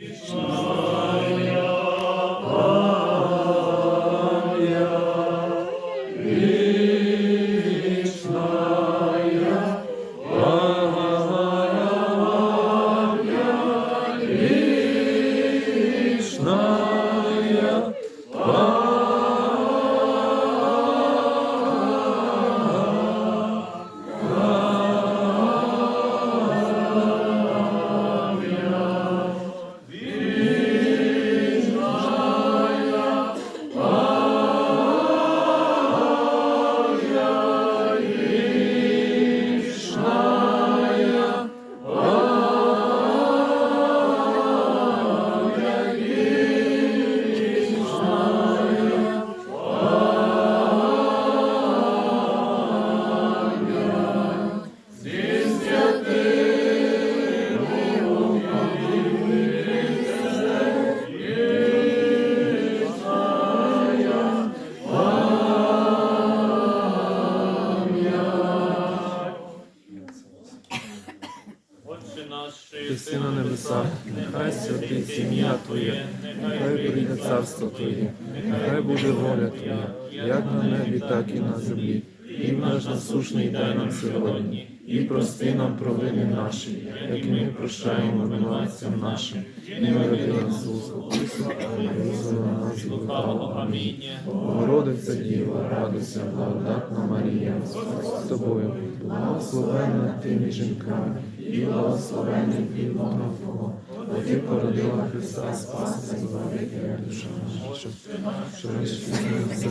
Отче Ти на небесах, нехай святиться ім'я Твоє, нехай прийде царство Твоє, нехай буде воля Твоя, як на небі, так і на землі. І наш насушний дай нам сьогодні, і прости нам провини наші, як ми прощаємо винуватцям нашим, і не веди нас у спокусу. Амінь. Богородиця Діва, радуйся, благодатна Марія, з тобою, благословенна ти між жінками, і благословенний плід лона Твого, бо ти породила Христа, Спаса і душа наша. Що розчинився,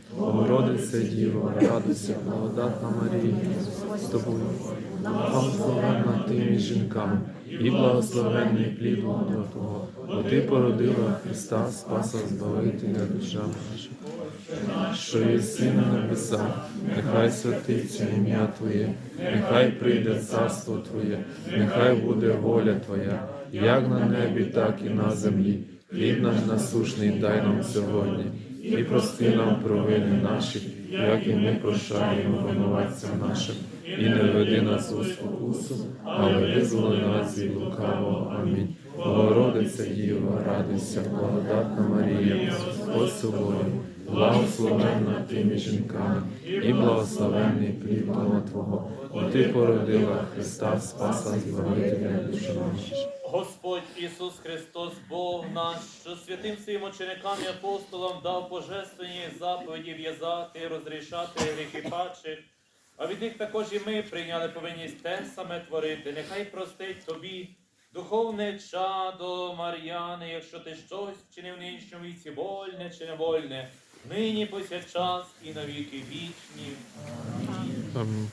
Богородиця Діво, радуйся, благодатна Марія, з тобою, благословенна ти між жінками, і благословенний плід лона Твого, бо ти породила Христа, Спаса Збавителя душа наша. Що єси на небесах, нехай святиться ім'я Твоє, нехай прийде царство Твоє, нехай буде воля Твоя, як на небі, так і на землі. Хліб наш насушний дай нам сьогодні, і прости нам провини наші, як і ми прощаємо винуватцям нашим, і не веди нас у спокусу, але визволи нас від лукавого. Амінь. Богородиця Діва, радуйся, благодатна Марія, Господь з тобою, благословенна ти між жінками, і благословенний плід Твого, бо ти породила Христа, Спаса Збавителя душа наша. Господь Ісус Христос, Бог наш, що святим своїм ученикам і апостолам дав божественні заповіді в'язати, розрішати гріхи падших, а від них також і ми прийняли повинність те саме творити. Нехай простить тобі, духовне чадо Мар'яни, якщо ти щось вчинив в нинішньому віці, вольне чи невольне, нині повсякчас і на віки вічні. Амінь.